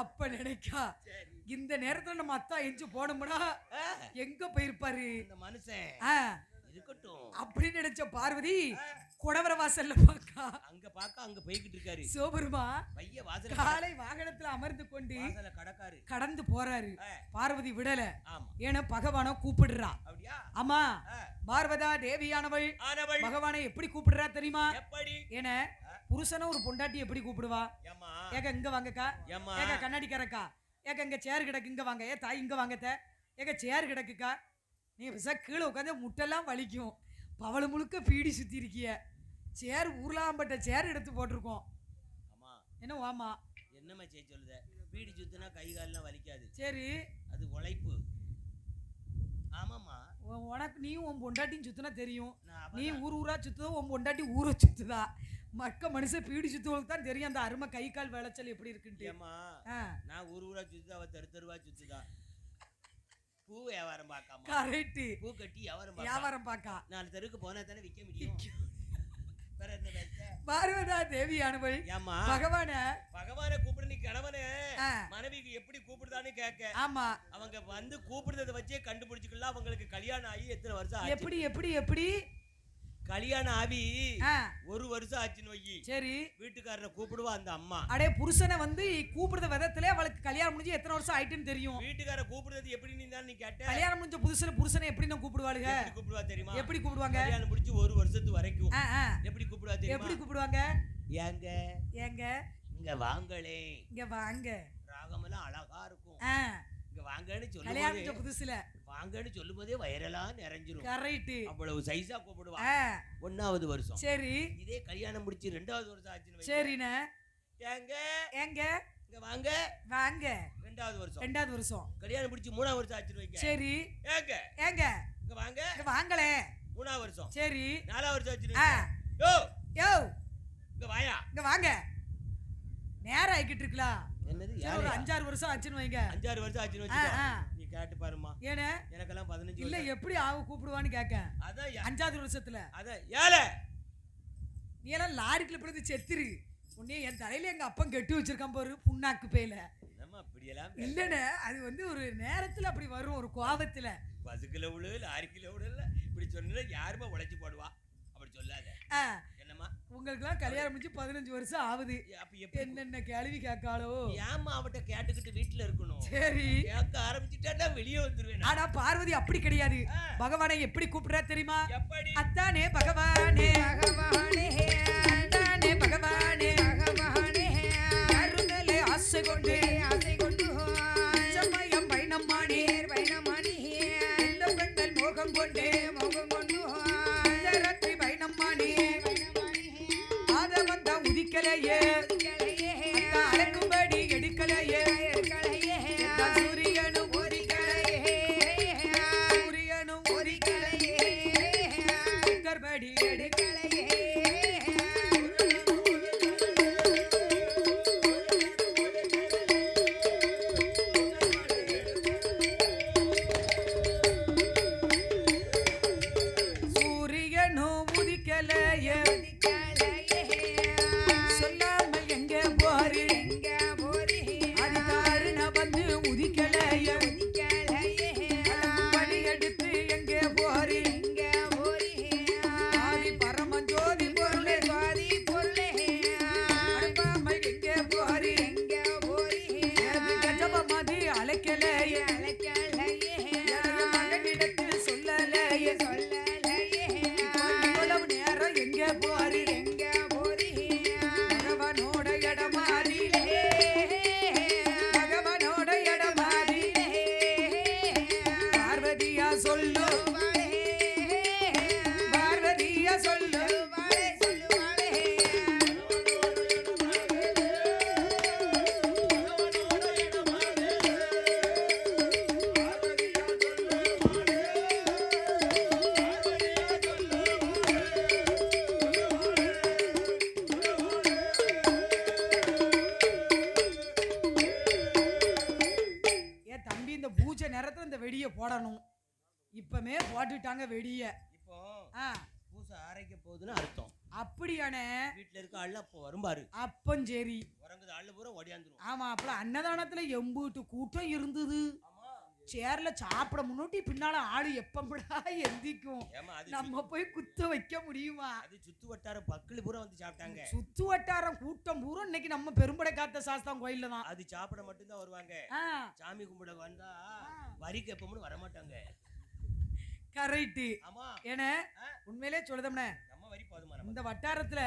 அப்ப நினைக்கா. இந்த நேரத்துல நம்ம அத்தா எஞ்சி போனோம்னா எங்க போயிருப்பாரு? இந்த மனுஷன். இருக்கட்டும். அப்படின்னு நினைச்ச பார்வதி குடவர வாசல்ல பாக்கா. அங்க பாக்க அங்க போய்கிட்டு இருக்காரு. சிவபெருமா பைய வாசல காலை வாகனத்துல அமர்ந்து கொண்டு கடக்காரு. கடந்து போறாரு. பார்வதி விடல. ஏன்னா பகவான கூப்பிடுறா. ஆமா பார்வதா தேவியானவள். பகவானை எப்படி கூப்பிடுறா தெரியுமா? எப்படி? ஏன புருஷனை ஒரு பொண்டாட்டி எப்படி கூப்பிடுவா? ஏக இங்க வாங்கக்கா. ஏக கண்ணாடிக்காரக்கா. ஏக இங்க சேர் கிடக்கு இங்க வாங்க. ஏ தாய் இங்க வாங்கத்த ஏக சேர் கிடக்குக்கா. நீ விசா கீழே உட்காந்து முட்டெல்லாம் வலிக்கும். பவள முழுக்க பீடி சுத்தி இருக்கிய. சேர் ஊர்லாம்பட்ட சேர் எடுத்து போட்டிருக்கோம். ஆமா. என்ன வாமா? என்னம்மா செய்ய சொல்லுத? பீடி சுத்தினா கை கால்லாம் வலிக்காது. சரி. அது உழைப்பு. ஆமாம்மா. உனக்கு நீ உன் பொண்டாட்டியும் சுத்தினா தெரியும். நீ. ஊர் ஊரா சுத்துதோ உன் பொண்டாட்டி ஊரை சுத்துதா. மக்க மனுஷன் பீடி சுத்துவங்களுக்கு தான் தெரியும் அந்த அருமை கை கால் விளைச்சல் எப்படி இருக்குன்ட்டு. ஏம்மா ஆ. நான் ஊர் ஊரா சுத்து அவ தெரு தெருவா சுத்துதா? பூ வியாபாரம் பார்க்காம. கரெக்ட் பூ கட்டி வியாபாரம் பார்க்க வியாபாரம் பாக்கா நாலு தெருக்கு போனா தானே விற்க முடியும்? பார்வதா தேவியானவள் ஏம்மா பகவான. பகவானை கூப்பிடு நீ கணவனை. மனைவிக்கு எப்படி கூப்பிடுதான்னு கேட்க. ஆமா. அவங்க வந்து கூப்பிடுறத வச்சே கண்டுபிடிச்சுக்கலாம். அவங்களுக்கு கல்யாணம் ஆகி எத்தனை வருஷம் எப்படி எப்படி எப்படி? கல்யாணம் ஆகி ஆ, ஒரு வருஷம் ஆச்சுன்னு வை சரி. வீட்டுக்காரரை கூப்பிடுவா அந்த அம்மா. அடே புருஷனை வந்து கூப்பிடுற விதத்துல அவளுக்கு கல்யாணம் முடிஞ்சு எத்தனை வருஷம் ஆயிட்டுன்னு தெரியும். வீட்டுக்கார கூப்பிடுறது எப்படி நீ நீ கேட்ட? கல்யாணம் முடிஞ்ச புதுசுல புருஷனை எப்படி நான் கூப்பிடுவாளுங்க எப்படி கூப்பிடுவா தெரியுமா? எப்படி கூப்பிடுவாங்க? கல்யாணம் முடிச்சு ஒரு வருஷத்து வரைக்கும். எப்படி கூப்பிடுவா எப்படி தெரியுமா கூப்பிடுவாங்க? ஏங்க? ஏங்க? இங்க வாங்களே. இங்க வாங்க. ராகமெல்லாம் அழகா இருக்கும். இங்க வாங்கன்னு கல்யாணம் சொல்லும்போதே முடிஞ்ச புதுசுல. வாங்கன்னு சொல்லும்போதே வயரெல்லாம் நிறைஞ்சிரும். கரெக்ட் அவ்வளவு சைஸா கூப்பிடுவா. ஆ, ஒன்னாவது வருஷம். சரி. இதே கல்யாணம் முடிச்சு ரெண்டாவது வருஷம் ஆச்சுன்னு வைங்க. சரிண்ணே. ஏங்க? ஏங்க? இங்க வாங்க. வாங்க. ரெண்டாவது வருஷம். ரெண்டாவது வருஷம். கல்யாணம் முடிச்சு மூணாவது வருஷம் ஆச்சுன்னு வைங்க. சரி. ஏங்க? ஏங்க? இங்க வாங்க. இங்க வாங்களே. மூணாவது வருஷம். சரி. நாலாவது வருஷம் ஆச்சுன்னு ஆ. வைங்க. யோ! யோ! இங்க வாயா. இங்க வாங்க. நேரம் ஆகிக்கிட்டு இருக்கலாம் என்னது? ஒரு அஞ்சாறு வருஷம் ஆச்சுன்னு வைங்க. அஞ்சாறு வருஷம் ஆச்சுன்னு வச்சுக்கோ. கேட்டு பாருமா ஏனே? எனக்கெல்லாம் பதினஞ்சு இல்ல எப்படி ஆவு கூப்பிடுவான்னு கேட்க அதான் அஞ்சாவது வருஷத்துல. அதான் ஏழை நீ எல்லாம் லாரிக்குள்ள பிடித்து செத்துரு. உன்னே என் தலையில எங்க அப்பன் கெட்டி வச்சிருக்கான் பாரு புண்ணாக்கு பேல நம்ம அப்படியெல்லாம் இல்லைண்ணே அது வந்து ஒரு நேரத்துல அப்படி வரும் ஒரு கோபத்துல பசுக்கில விழு லாரி கிலோ விழு இப்படி சொன்னா யாருமே உழைச்சு போடுவா? அப்படி சொல்லாத. உங்களுக்கெல்லாம் கல்யாணம் முடிஞ்சு பதினஞ்சு வருஷம் ஆகுது. என்னென்ன கேள்வி கேட்காளோ? ஏமா அவட்ட கேட்டுக்கிட்டு வீட்டுல இருக்கணும். சரி. கேட்க ஆரம்பிச்சுட்டா வெளியே வந்துருவேன். ஆனா பார்வதி அப்படி கிடையாது. பகவானை எப்படி கூப்பிடுறா தெரியுமா? அத்தானே பகவானே பகவானே. போட்டுட்டாங்க வெடிய இப்போ பூசை ஆரைக்க போகுதுன்னு அர்த்தம். அப்படியானே வீட்டுல இருக்க ஆள்லாம் அப்போ வரும்பாரு அப்பஞ்சேரி. உறங்குது வந்தது ஆளு பூரா ஓடியாந்துரும். ஆமா அப்பல அன்னதானத்துல எம்பூட்டு கூட்டம் இருந்தது. சேர்ல சாப்பிட முன்னாடி பின்னால ஆளு எப்பம்படா எந்திக்கும். நம்ம போய் குத்த வைக்க முடியுமா? அது சுத்து வட்டார பக்கல் பூரா வந்து சாப்பிட்டாங்க. சுத்து வட்டாரம் கூட்டம் பூரா இன்னைக்கு நம்ம பெரும்படை காத்த சாஸ்தான் கோயில்ல தான். அது சாப்பிட மட்டும்தான் வருவாங்க. சாமி கும்பிட வந்தா வரிக்கு எப்பவும் வர மாட்டாங்க கரெக்ட் ஆமா. ஏன ஆ. உண்மையிலே சொல்லுதம்னே இந்த வட்டாரத்துல.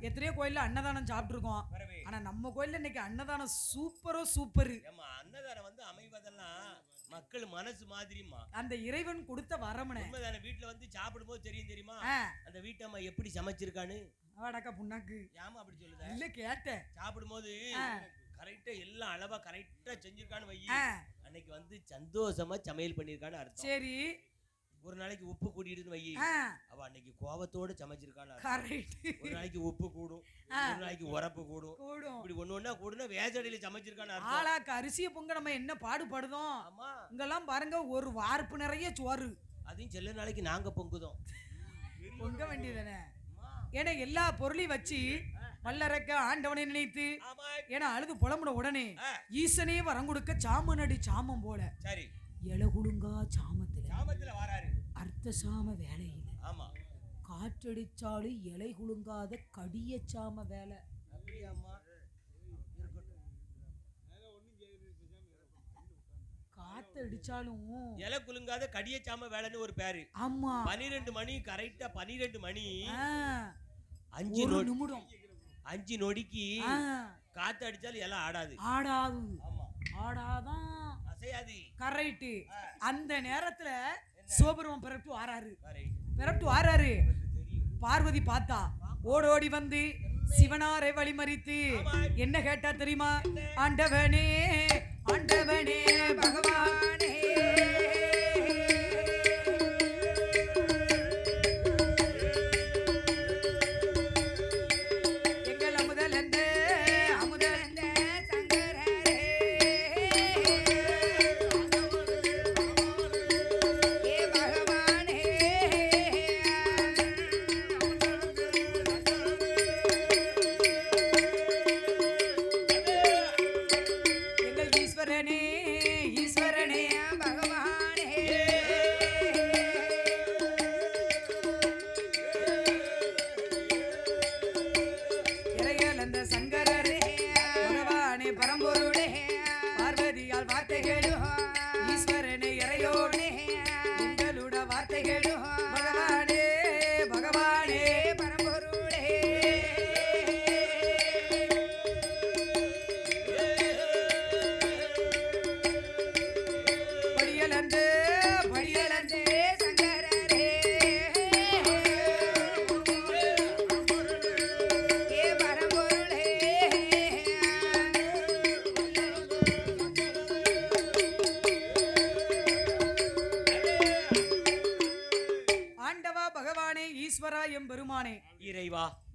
எத்தனையோ கோயில்ல அன்னதானம் சாப்பிட்டுருக்கோம். வரவே ஆனா நம்ம கோயில்ல இன்னைக்கு அன்னதானம் சூப்பரோ சூப்பர். ஏமா அன்னதானம் வந்து அமைவதெல்லாம் மக்கள் மனசு மாதிரிமா அந்த இறைவன் கொடுத்த வரமனே. உண்மைதானே வீட்டுல வந்து சாப்பிடும்போது தெரியும் தெரியுமா? ஆ, அந்த வீட்டம்மா எப்படி சமைச்சிருக்கான்னு? வாடாக்கா புண்ணாக்கு. ஏமா அப்படி சொல்லுத? இல்ல கேட்டேன். சாப்பிடும்போது ஆ. கரெக்டா எல்லாம் அளவா கரெக்டா செஞ்சிருக்கான்னு வை. அன்னைக்கு வந்து சந்தோஷமா சமையல் பண்ணிருக்கான்னு அர்த்தம். சரி. ஒரு நாளைக்கு உப்பு கூட்டிட்டு வை அவ அன்னைக்கு அர்த்தம். கரெக்ட் ஒரு நாளைக்கு உப்பு கூடும். ஒரு நாளைக்கு உரப்பு கூடும். கூடும். இப்படி ஒண்ணு ஒண்ணா கூடுனா வேசடியில சமைச்சிருக்கான்னு அர்த்தம். ஆளாக்கு அரிசியை பொங்க நம்ம என்ன பாடுபடுதோம் ஆமா. இங்கெல்லாம் பாருங்க ஒரு வார்ப்பு நிறைய சோறு. அதையும் செல்ல நாளைக்கு நாங்க பொங்குதோம். பொங்க வேண்டியதானே. ஏன்னா எல்லா பொருளையும் வச்சு வல்லறக்க ஆண்டவனை நினைத்து ஏன்னா அழுது புலம்புன உடனே. ஈசனே வரம் கொடுக்க சாமனடி சாமம் போல. சரி. எலகுடுங்கா சாமத்துல. சாமத்துல வாராரு. அர்த்த சாம வேலையில. ஆமா. காற்றடிச்சாலும் இலை குலுங்காத கடிய சாம வேலை. அப்படியாம்மா. இருக்கட்டும். காத்து அடிச்சாலும் இலை குலுங்காத கடிய சாம வேலைன்னு ஒரு பேரு. ஆமா. பனிரெண்டு மணி கரெக்டா பனிரெண்டு மணி. அஞ்சு நிமிடம். அஞ்சு நொடிக்கு காத்து அடிச்சாலும் எல்லாம் ஆடாது. ஆடாது. ஆமா. ஆடாதான் கரெக்ட் ஆ. அந்த நேரத்துல சோபருவம் பிறப்பு வாராரு Correct. பிறப்பு வாராரு தெரியும். பார்வதி பார்த்தா ஓடோடி வந்து சிவனாரை வழிமறித்து. என்ன கேட்டா தெரியுமா? ஆண்டவனே ஆண்டவனே பகவானே.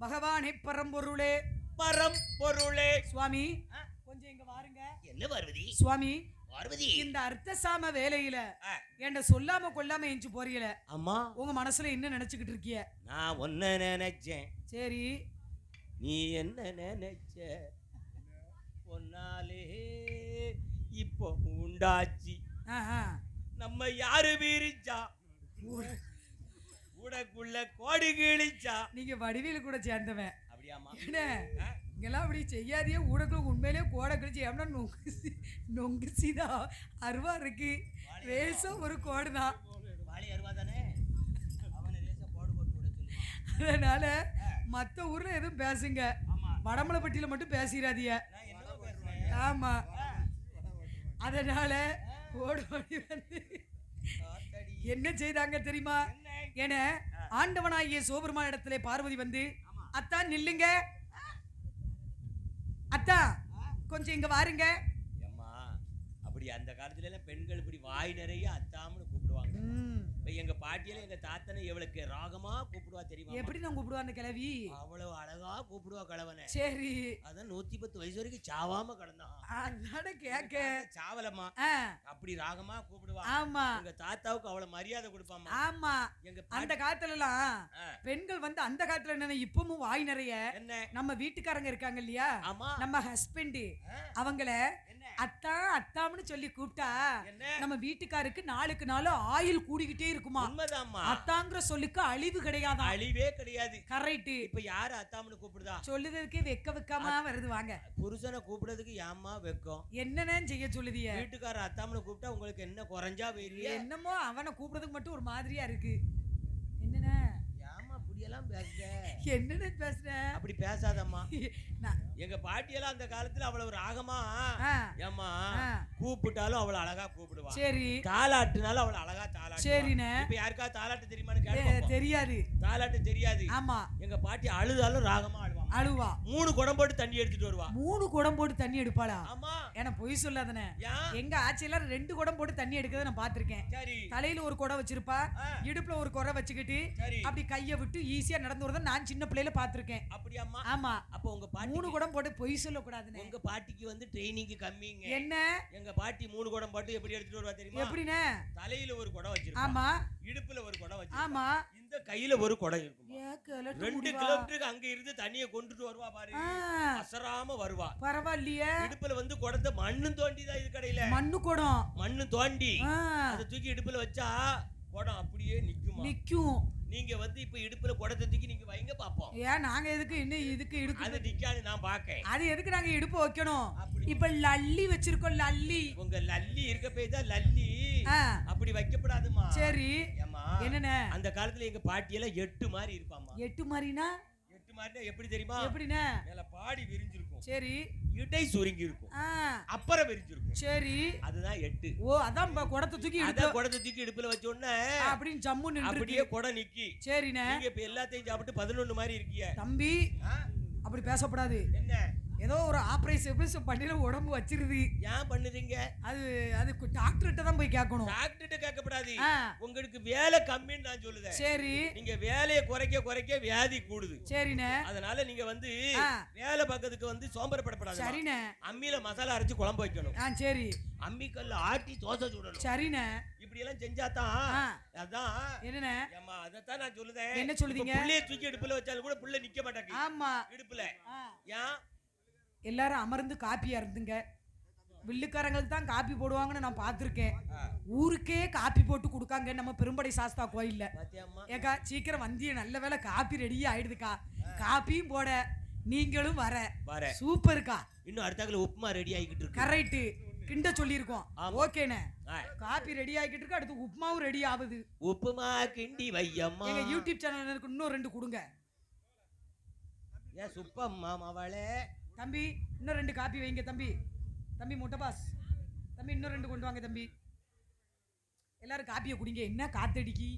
பகவானே பரம்பொருளே. பரம் பொருளே சுவாமி கொஞ்சம் இங்க வாருங்க. என்ன பார்வதி? சுவாமி பார்வதி. இந்த அர்த்தசாம வேலையில. என்கிட்ட சொல்லாம கொல்லாம எஞ்சி போறீங்கள. அம்மா. உங்க மனசுல என்ன நினைச்சுக்கிட்டு இருக்கிய? நான் ஒன்ன நினைச்சேன். சரி. நீ என்ன நினைச்ச? ஒன்னாலே இப்போ உண்டாச்சு. நம்ம யாரு வீரிச்சா உடக்குள்ள கோடி கிழிச்சா. நீங்க வடிவேலு கூட சேர்ந்தவன். அப்படியாமா என்ன? இங்கெல்லாம் அப்படி செய்யாதே ஊடக்குள்ள உண்மையிலேயே கோடை கழிச்சு ஏன்னா நொங்கு சி- நொங்கு சீதா அருவா இருக்கு. வேஷம் ஒரு கோடு தான் தானே அதனால மற்ற ஊர்ல எதுவும் பேசுங்க. வடமலைப்பட்டியில மட்டும் பேசுறேன் ஆமா. அதனால ஓடி ஓடி வந்து. என்ன செய்தாங்க தெரியுமா? என்ன? என ஆண்டவனாகிய சோபெருமான் இடத்துல பார்வதி வந்து அத்தா நில்லுங்க. அத்தா கொஞ்சம் இங்க வாருங்க. அப்படி அந்த காலத்துல எல்லாம் பெண்கள் இப்படி வாய் நிறைய அத்தாம்னு கூப்பிடுவாங்க. எங்க பாட்டியில எங்க தாத்தனை எவளுக்கு ராகமா கூப்பிடுவா தெரியுமா எப்படி நான் கூப்பிடுவா அந்த கிளவி அவ்வளவு அழகா கூப்பிடுவா கலவனை சரி. அதான் நூத்தி பத்து வயசு வரைக்கும் சாவாம கிடந்தான் கேக்க. சாவலம்மா. அப்படி ராகமா கூப்பிடுவா. ஆமா. எங்க தாத்தாவுக்கு அவ்வளவு மரியாதை கொடுப்பாம்மா. ஆமா. எங்க அந்த காலத்துல எல்லாம். பெண்கள் வந்து அந்த காலத்துல என்ன இப்பவும் வாய் நிறைய என்ன? நம்ம வீட்டுக்காரங்க இருக்காங்க இல்லையா? ஆமா. நம்ம ஹஸ்பண்ட் அவங்கள அத்தா அத்தாம்னு சொல்லி கூப்பிட்டா என்ன? நம்ம வீட்டுக்காருக்கு நாளுக்கு நாள் ஆயுள் கூடிக்கிட்டே இருக்குமா? உண்மைதாம்மா அத்தாங்கிற சொல்லுக்கு அழிவு கிடையாதா? அழிவே கிடையாது. கரெக்ட் இப்ப யாரு அத்தாமனு கூப்பிடுதா? சொல்லுறதுக்கே வெக்க வெக்கமா வருது வாங்க. புருஷனை கூப்பிடுறதுக்கு ஏம்மா வெக்கம்? என்னன்னு செய்ய சொல்லுதிய? வீட்டுக்காரர் அத்தாமனு கூப்பிட்டா உங்களுக்கு என்ன குறைஞ்சா போயிருவிய? என்னமோ அவனை கூப்பிடுறதுக்கு மட்டும் ஒரு மாதிரியா இருக்கு. பேசுற? என்னன்னு பேசுற? அப்படி பேசாதம்மா. நான்- எங்க பாட்டியெல்லாம் அந்த காலத்துல அவ்வளவு ராகமா ஆ, கூப்பிட்டாலும் அவளை அழகா கூப்பிடுவா. சரி. தாலாட்டுனாலும் அவளை அழகா தாலாட்டு சரிண்ணே. இப்ப யாருக்கா தாலாட்டு தெரியுமான்னு தெரியாது. தாலாட்டு தெரியாது. ஆமா. எங்க பாட்டி அழுதாலும் ராகமா அழுவாமா அழுவா. மூணு குடம் போட்டு தண்ணி எடுத்துட்டு வருவா. மூணு குடம் போட்டு தண்ணி எடுப்பாளா? ஆமா. ஏன்னா பொய் சொல்லாதனே. எங்க ஆட்சியில ரெண்டு குடம் போட்டு தண்ணி எடுக்கிறத நான் பாத்திருக்கேன் தலையில ஒரு குடம் வச்சிருப்பா இடுப்புல ஒரு குறை வச்சுக்கிட்டு அப்படி கைய விட்டு ஈஸியா நடந்து வரத நான் சின்ன பிள்ளையில பாத்திருக்கேன் அப்படியாம்மா. ஆமா. அப்ப உங்க மூணு குடம் போட்டு பொய் சொல்லக்கூடாதுன்னு உங்க பாட்டிக்கு வந்து ட்ரைனிங் கம்மிங்க. என்ன? எங்க பாட்டி மூணு குடம் போட்டு எப்படி எடுத்துட்டு வருவா தெரியுமா? எப்படிண்ணே தலையில ஒரு குடம் வச்சிருப்பா. ஆமா. இடுப்புல ஒரு குடம் வச்சிருப்பா. ஆமா. கையில ஒரு குடம் இருக்குமா? ரெண்டு. கிலோமீட்டருக்கு அங்க இருந்து தண்ணிய கொண்டுட்டு வருவா பாரு. அசராம வருவா. பரவாயில்லையே. இடுப்புல வந்து குடத்தை மண்ணு தோண்டிதான் இது கடையில. மண்ணு குடம். மண்ணு தோண்டி. அதை தூக்கி இடுப்புல வச்சா குடம் அப்படியே நிக்குமா? நிக்கும். நீங்க வந்து இப்ப இடுப்புல குடத்தை தூக்கி நீங்க வைங்க பாப்போம். ஏன் நாங்க எதுக்கு இன்னும் இதுக்கு இடுக்கு அது நிக்காது நான் பாக்கேன். அது எதுக்கு நாங்க இடுப்பு வைக்கணும்? இப்ப லல்லி வச்சிருக்கோம் லல்லி உங்க லல்லி இருக்க போய் தான் லல்லி அப்படி வைக்கப்படாதுமா? சரி. என்னண்ணே அந்த காலத்துல எங்க பாட்டியெல்லாம் எட்டு மாதிரி இருப்பாம்மா. எட்டு மாதிரினா எட்டு மாதிரினா எப்படி தெரியுமா? எப்படிண்ணே மேல பாடி விரிஞ்சிருக்கும். சரி. இடை சுருங்கி இருக்கும் அப்புறம் விரிஞ்சிருக்கும். சரி. அதுதான் எட்டு. ஓ அதான் குடத்தை தூக்கி அதான் குடத்தை தூக்கி இடுப்புல வச்ச உடனே அப்படின்னு ஜம்மு நின்று அப்படியே குடம் நிக்கி. சரிண்ணே. நீங்க இப்ப எல்லாத்தையும் சாப்பிட்டு பதினொன்னு மாதிரி இருக்கிய தம்பி அப்படி பேசக்கூடாது என்ன? ஏதோ ஒரு ஆபரேஷன் பண்ணில உடம்பு வச்சிருது. ஏன் பண்ணுறீங்க? அது அது டாக்டர்கிட்ட தான் போய் கேட்கணும். டாக்டர்கிட்ட கேட்கப்படாது. உங்களுக்கு வேலை கம்மின்னு நான் சொல்லுதேன். சரி. நீங்க வேலையை குறைக்க குறைக்க வியாதி கூடுது. சரிண்ணே. அதனால நீங்க வந்து. வேலை பக்கத்துக்கு வந்து சோம்பரப்படப்படாது சரிண்ணே. அம்மியில மசாலா அரைச்சு குழம்பு வைக்கணும். ஆ சரி. அம்மிக்கல்ல ஆட்டி தோசை சுடணும். சரிண்ணே. இப்படி எல்லாம் செஞ்சாதான் ஆ. அதான் என்னண்ணே? ஏம்மா அதைத்தான் நான் சொல்லுதேன். என்ன சொல்லுதீங்க? புள்ளைய தூக்கி இடுப்புல வச்சாலும் கூட புள்ள நிக்க மாட்டாங்க ஆமா. இடுப்புல. ஏன்? எல்லாரும் அமர்ந்து காப்பியா இருந்துங்க வில்லுக்காரங்களுக்கு தான் காப்பி போடுவாங்கன்னு நான் பார்த்துருக்கேன். ஊருக்கே காப்பி போட்டு கொடுக்காங்க. நம்ம பெரும்படை சாஸ்தா கோயில்ல. ஏக்கா சீக்கிரம் வந்திய நல்ல வேளை காப்பி ரெடியா ஆயிடுதுக்கா. காப்பியும் போட நீங்களும் வர. வர. சூப்பர்க்கா. இன்னும் அடுத்தாக்குல உப்புமா ரெடி ஆகிக்கிட்டு இருக்கு. கரெக்ட் கிண்ட சொல்லியிருக்கோம். ஓகேண்ணே. காப்பி ரெடி ஆகிட்டு இருக்கு. அடுத்து உப்புமாவும் ரெடி ஆகுது. உப்புமா கிண்டி வையம்மா. எங்க யூடியூப் சேனல் இன்னும் ரெண்டு கொடுங்க. ஏன் சுப்பம்மா அவளே? தம்பி இன்னும் ரெண்டு காப்பி வைங்க தம்பி. தம்பி முட்டை பாஸ். தம்பி இன்னும் ரெண்டு கொண்டு வாங்க தம்பி. எல்லாரும் காப்பியை குடிங்க. என்ன காத்தடிக்கி?